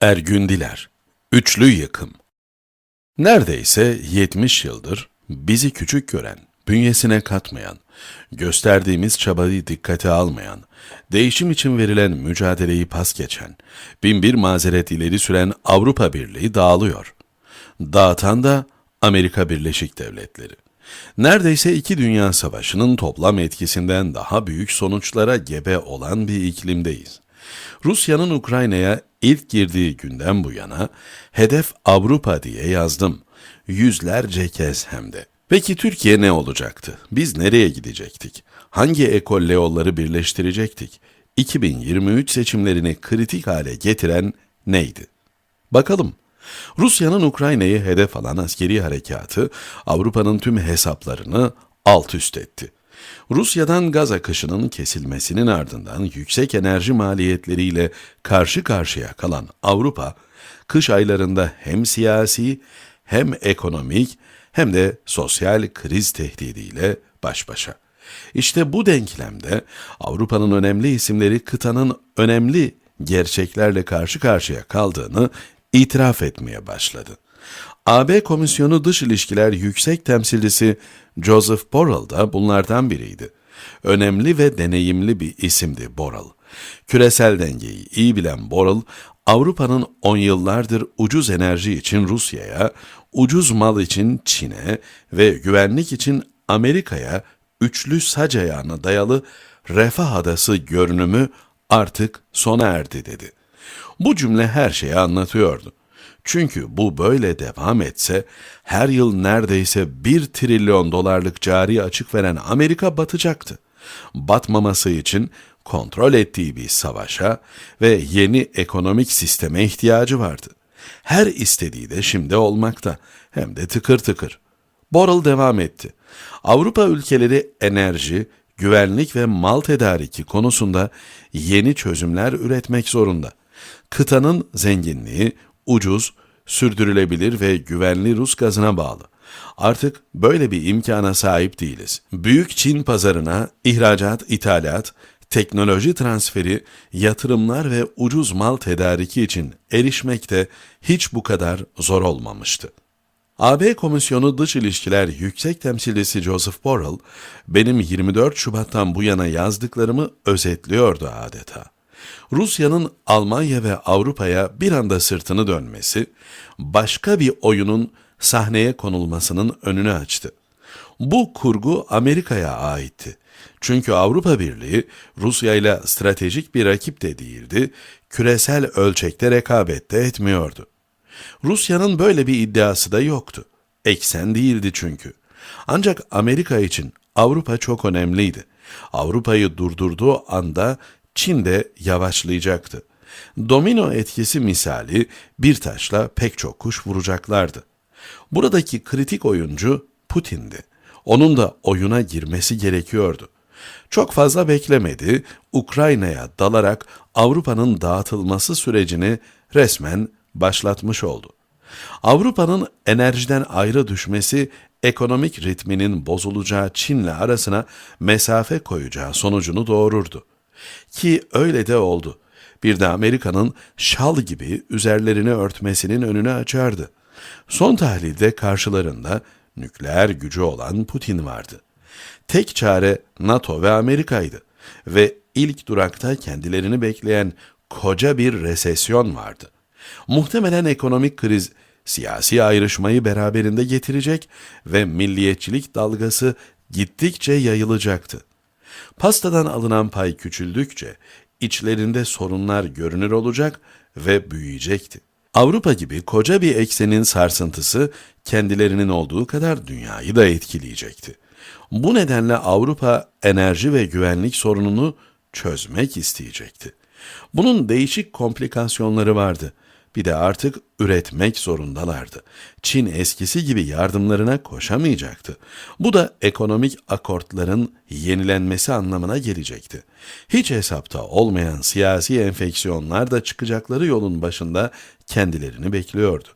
Ergün Diler Üçlü Yıkım Neredeyse 70 yıldır bizi küçük gören, bünyesine katmayan, gösterdiğimiz çabayı dikkate almayan, değişim için verilen mücadeleyi pas geçen, binbir mazeret ileri süren Avrupa Birliği dağılıyor. Dağıtan da Amerika Birleşik Devletleri. Neredeyse iki dünya savaşının toplam etkisinden daha büyük sonuçlara gebe olan bir iklimdeyiz. Rusya'nın Ukrayna'ya ilk girdiği günden bu yana hedef Avrupa diye yazdım. Yüzlerce kez hem de. Peki Türkiye ne olacaktı? Biz nereye gidecektik? Hangi ekolle yolları birleştirecektik? 2023 seçimlerini kritik hale getiren neydi? Bakalım. Rusya'nın Ukrayna'yı hedef alan askeri harekatı Avrupa'nın tüm hesaplarını alt üst etti. Rusya'dan gaz akışının kesilmesinin ardından yüksek enerji maliyetleriyle karşı karşıya kalan Avrupa, kış aylarında hem siyasi hem ekonomik hem de sosyal kriz tehdidiyle baş başa. İşte bu denklemde Avrupa'nın önemli isimleri kıtanın önemli gerçeklerle karşı karşıya kaldığını itiraf etmeye başladı. AB Komisyonu Dış İlişkiler Yüksek Temsilcisi Joseph Borrell da bunlardan biriydi. Önemli ve deneyimli bir isimdi Borrell. Küresel dengeyi iyi bilen Borrell, Avrupa'nın on yıllardır ucuz enerji için Rusya'ya, ucuz mal için Çin'e ve güvenlik için Amerika'ya üçlü sac ayağına dayalı refah adası görünümü artık sona erdi dedi. Bu cümle her şeyi anlatıyordu. Çünkü bu böyle devam etse her yıl neredeyse 1 trilyon dolarlık cari açık veren Amerika batacaktı. Batmaması için kontrol ettiği bir savaşa ve yeni ekonomik sisteme ihtiyacı vardı. Her istediği de şimdi olmakta hem de tıkır tıkır. Borrell devam etti. Avrupa ülkeleri enerji, güvenlik ve mal tedariki konusunda yeni çözümler üretmek zorunda. Kıtanın zenginliği ucuz, sürdürülebilir ve güvenli Rus gazına bağlı. Artık böyle bir imkana sahip değiliz. Büyük Çin pazarına ihracat, ithalat, teknoloji transferi, yatırımlar ve ucuz mal tedariki için erişmek de hiç bu kadar zor olmamıştı. AB Komisyonu Dış İlişkiler Yüksek Temsilcisi Joseph Borrell, benim 24 Şubat'tan bu yana yazdıklarımı özetliyordu adeta. Rusya'nın Almanya ve Avrupa'ya bir anda sırtını dönmesi, başka bir oyunun sahneye konulmasının önünü açtı. Bu kurgu Amerika'ya aitti. Çünkü Avrupa Birliği Rusya ile stratejik bir rakip de değildi, küresel ölçekte rekabette etmiyordu. Rusya'nın böyle bir iddiası da yoktu. Eksen değildi çünkü. Ancak Amerika için Avrupa çok önemliydi. Avrupa'yı durdurduğu anda Çin de yavaşlayacaktı. Domino etkisi misali bir taşla pek çok kuş vuracaklardı. Buradaki kritik oyuncu Putin'di. Onun da oyuna girmesi gerekiyordu. Çok fazla beklemedi, Ukrayna'ya dalarak Avrupa'nın dağıtılması sürecini resmen başlatmış oldu. Avrupa'nın enerjiden ayrı düşmesi ekonomik ritminin bozulacağı Çin'le arasına mesafe koyacağı sonucunu doğururdu. Ki öyle de oldu. Bir de Amerika'nın şal gibi üzerlerini örtmesinin önünü açardı. Son tahlilde karşılarında nükleer gücü olan Putin vardı. Tek çare NATO ve Amerika'ydı ve ilk durakta kendilerini bekleyen koca bir resesyon vardı. Muhtemelen ekonomik kriz siyasi ayrışmayı beraberinde getirecek ve milliyetçilik dalgası gittikçe yayılacaktı. Pastadan alınan pay küçüldükçe içlerinde sorunlar görünür olacak ve büyüyecekti. Avrupa gibi koca bir eksenin sarsıntısı kendilerinin olduğu kadar dünyayı da etkileyecekti. Bu nedenle Avrupa enerji ve güvenlik sorununu çözmek isteyecekti. Bunun değişik komplikasyonları vardı. Bir de artık üretmek zorundalardı. Çin eskisi gibi yardımlarına koşamayacaktı. Bu da ekonomik akortların yenilenmesi anlamına gelecekti. Hiç hesapta olmayan siyasi enfeksiyonlar da çıkacakları yolun başında kendilerini bekliyordu.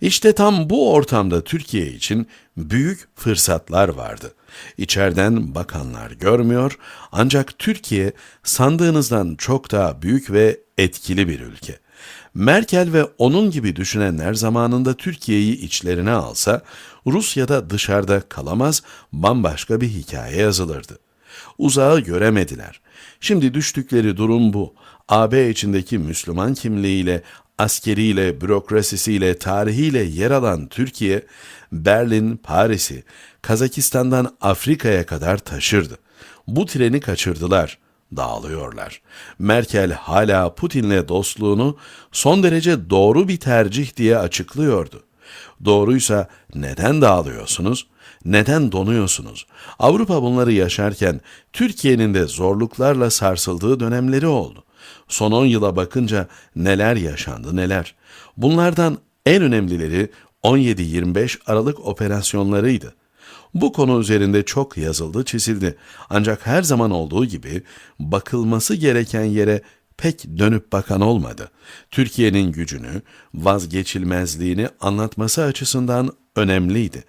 İşte tam bu ortamda Türkiye için büyük fırsatlar vardı. İçeriden bakanlar görmüyor ancak Türkiye sandığınızdan çok daha büyük ve etkili bir ülke. Merkel ve onun gibi düşünenler zamanında Türkiye'yi içlerine alsa, Rusya'da dışarıda kalamaz, bambaşka bir hikaye yazılırdı. Uzağı göremediler. Şimdi düştükleri durum bu. AB içindeki Müslüman kimliğiyle, askeriyle, bürokrasisiyle, tarihiyle yer alan Türkiye, Berlin, Paris'i, Kazakistan'dan Afrika'ya kadar taşırdı. Bu treni kaçırdılar, dağılıyorlar. Merkel hala Putin'le dostluğunu son derece doğru bir tercih diye açıklıyordu. Doğruysa neden dağılıyorsunuz? Neden donuyorsunuz? Avrupa bunları yaşarken Türkiye'nin de zorluklarla sarsıldığı dönemleri oldu. Son 10 yıla bakınca neler yaşandı neler. Bunlardan en önemlileri 17-25 Aralık operasyonlarıydı. Bu konu üzerinde çok yazıldı, çizildi. Ancak her zaman olduğu gibi bakılması gereken yere pek dönüp bakan olmadı. Türkiye'nin gücünü, vazgeçilmezliğini anlatması açısından önemliydi.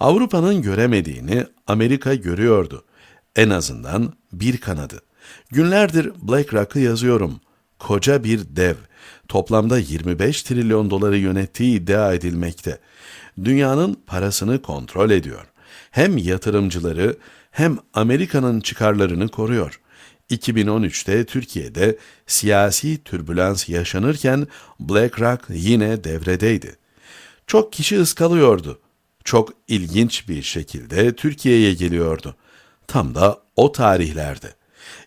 Avrupa'nın göremediğini Amerika görüyordu. En azından bir kanadı. Günlerdir BlackRock'ı yazıyorum. Koca bir dev. Toplamda 25 trilyon doları yönettiği iddia edilmekte. Dünyanın parasını kontrol ediyor. Hem yatırımcıları hem Amerika'nın çıkarlarını koruyor. 2013'te Türkiye'de siyasi türbülans yaşanırken BlackRock yine devredeydi. Çok kişi ıskalıyordu. Çok ilginç bir şekilde Türkiye'ye geliyordu. Tam da o tarihlerde.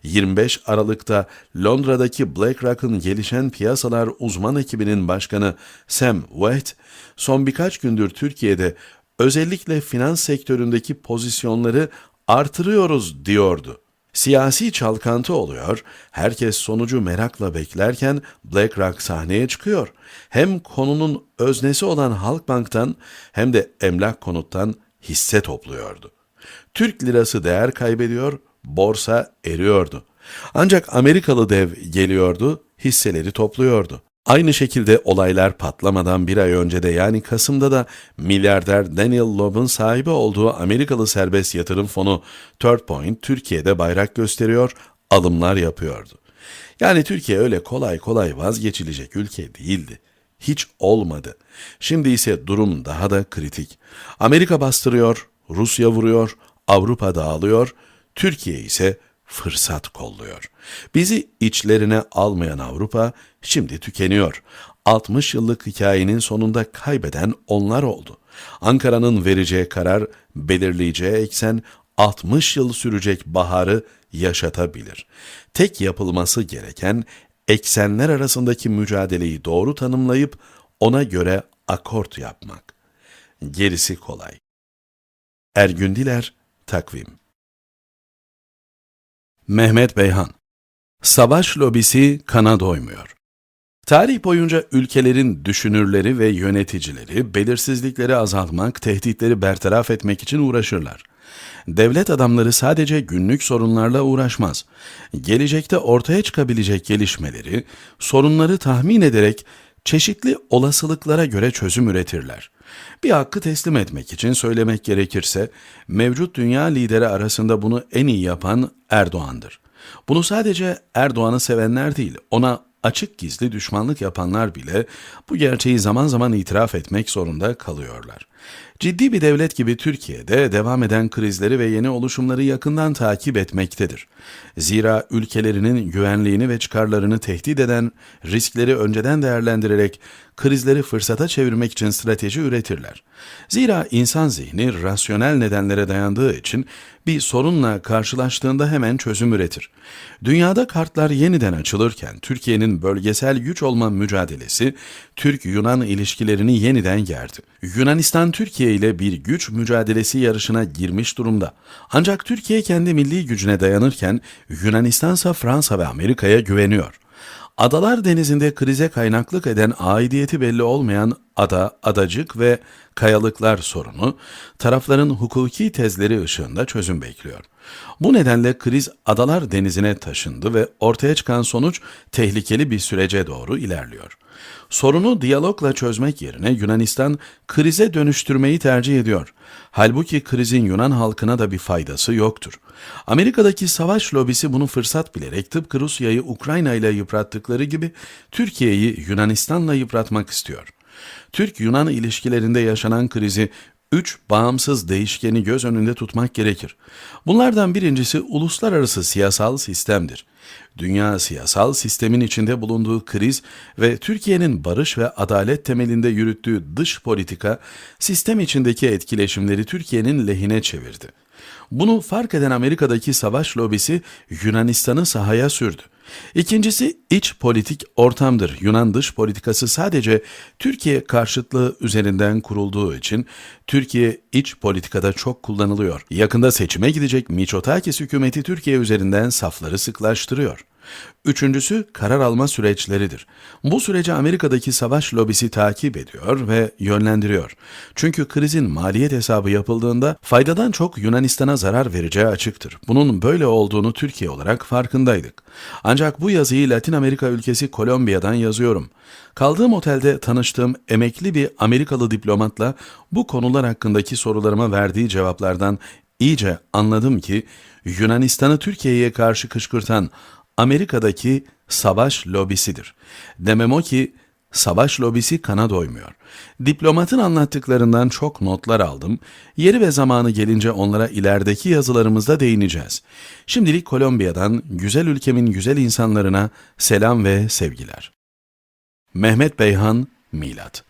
25 Aralık'ta Londra'daki BlackRock'ın gelişen piyasalar uzman ekibinin başkanı Sam Waite, son birkaç gündür Türkiye'de özellikle finans sektöründeki pozisyonları artırıyoruz diyordu. Siyasi çalkantı oluyor, herkes sonucu merakla beklerken BlackRock sahneye çıkıyor. Hem konunun öznesi olan Halkbank'tan hem de emlak konuttan hisse topluyordu. Türk lirası değer kaybediyor, borsa eriyordu. Ancak Amerikalı dev geliyordu, hisseleri topluyordu. Aynı şekilde olaylar patlamadan bir ay önce de yani Kasım'da da milyarder Daniel Loeb'un sahibi olduğu Amerikalı serbest yatırım fonu Third Point Türkiye'de bayrak gösteriyor, alımlar yapıyordu. Yani Türkiye öyle kolay kolay vazgeçilecek ülke değildi. Hiç olmadı. Şimdi ise durum daha da kritik. Amerika bastırıyor, Rusya vuruyor, Avrupa dağılıyor, Türkiye ise fırsat kolluyor. Bizi içlerine almayan Avrupa şimdi tükeniyor. 60 yıllık hikayenin sonunda kaybeden onlar oldu. Ankara'nın vereceği karar, belirleyeceği eksen 60 yıl sürecek baharı yaşatabilir. Tek yapılması gereken eksenler arasındaki mücadeleyi doğru tanımlayıp ona göre akort yapmak. Gerisi kolay. Ergün Diler, Takvim Mehmet Beyhan Savaş lobisi kana doymuyor. Tarih boyunca ülkelerin düşünürleri ve yöneticileri belirsizlikleri azaltmak, tehditleri bertaraf etmek için uğraşırlar. Devlet adamları sadece günlük sorunlarla uğraşmaz. Gelecekte ortaya çıkabilecek gelişmeleri, sorunları tahmin ederek çeşitli olasılıklara göre çözüm üretirler. Bir hakkı teslim etmek için söylemek gerekirse, mevcut dünya lideri arasında bunu en iyi yapan Erdoğan'dır. Bunu sadece Erdoğan'ı sevenler değil, ona açık gizli düşmanlık yapanlar bile bu gerçeği zaman zaman itiraf etmek zorunda kalıyorlar. Ciddi bir devlet gibi Türkiye'de devam eden krizleri ve yeni oluşumları yakından takip etmektedir. Zira ülkelerinin güvenliğini ve çıkarlarını tehdit eden riskleri önceden değerlendirerek krizleri fırsata çevirmek için strateji üretirler. Zira insan zihni rasyonel nedenlere dayandığı için bir sorunla karşılaştığında hemen çözüm üretir. Dünyada kartlar yeniden açılırken Türkiye'nin bölgesel güç olma mücadelesi Türk-Yunan ilişkilerini yeniden gerdi. Yunanistan Türkiye ile bir güç mücadelesi yarışına girmiş durumda. Ancak Türkiye kendi milli gücüne dayanırken Yunanistan ise Fransa ve Amerika'ya güveniyor. Adalar Denizi'nde krize kaynaklık eden aidiyeti belli olmayan ada, adacık ve kayalıklar sorunu tarafların hukuki tezleri ışığında çözüm bekliyor. Bu nedenle kriz Adalar Denizi'ne taşındı ve ortaya çıkan sonuç tehlikeli bir sürece doğru ilerliyor. Sorunu diyalogla çözmek yerine Yunanistan krize dönüştürmeyi tercih ediyor. Halbuki krizin Yunan halkına da bir faydası yoktur. Amerika'daki savaş lobisi bunu fırsat bilerek tıpkı Rusya'yı Ukrayna ile yıprattıkları gibi Türkiye'yi Yunanistan'la yıpratmak istiyor. Türk-Yunan ilişkilerinde yaşanan krizi üç bağımsız değişkeni göz önünde tutmak gerekir. Bunlardan birincisi uluslararası siyasal sistemdir. Dünya siyasal sistemin içinde bulunduğu kriz ve Türkiye'nin barış ve adalet temelinde yürüttüğü dış politika sistem içindeki etkileşimleri Türkiye'nin lehine çevirdi. Bunu fark eden Amerika'daki savaş lobisi Yunanistan'ı sahaya sürdü. İkincisi iç politik ortamdır. Yunan dış politikası sadece Türkiye karşıtlığı üzerinden kurulduğu için Türkiye iç politikada çok kullanılıyor. Yakında seçime gidecek Miçotakis hükümeti Türkiye üzerinden safları sıklaştırıyor. Üçüncüsü karar alma süreçleridir. Bu süreci Amerika'daki savaş lobisi takip ediyor ve yönlendiriyor. Çünkü krizin maliyet hesabı yapıldığında faydadan çok Yunanistan'a zarar vereceği açıktır. Bunun böyle olduğunu Türkiye olarak farkındaydık. Ancak bu yazıyı Latin Amerika ülkesi Kolombiya'dan yazıyorum. Kaldığım otelde tanıştığım emekli bir Amerikalı diplomatla bu konular hakkındaki sorularıma verdiği cevaplardan iyice anladım ki Yunanistan'ı Türkiye'ye karşı kışkırtan Amerika'daki savaş lobisidir. Demem o ki savaş lobisi kana doymuyor. Diplomatın anlattıklarından çok notlar aldım. Yeri ve zamanı gelince onlara ilerideki yazılarımızda değineceğiz. Şimdilik Kolombiya'dan güzel ülkemin güzel insanlarına selam ve sevgiler. Mehmet Beyhan Milat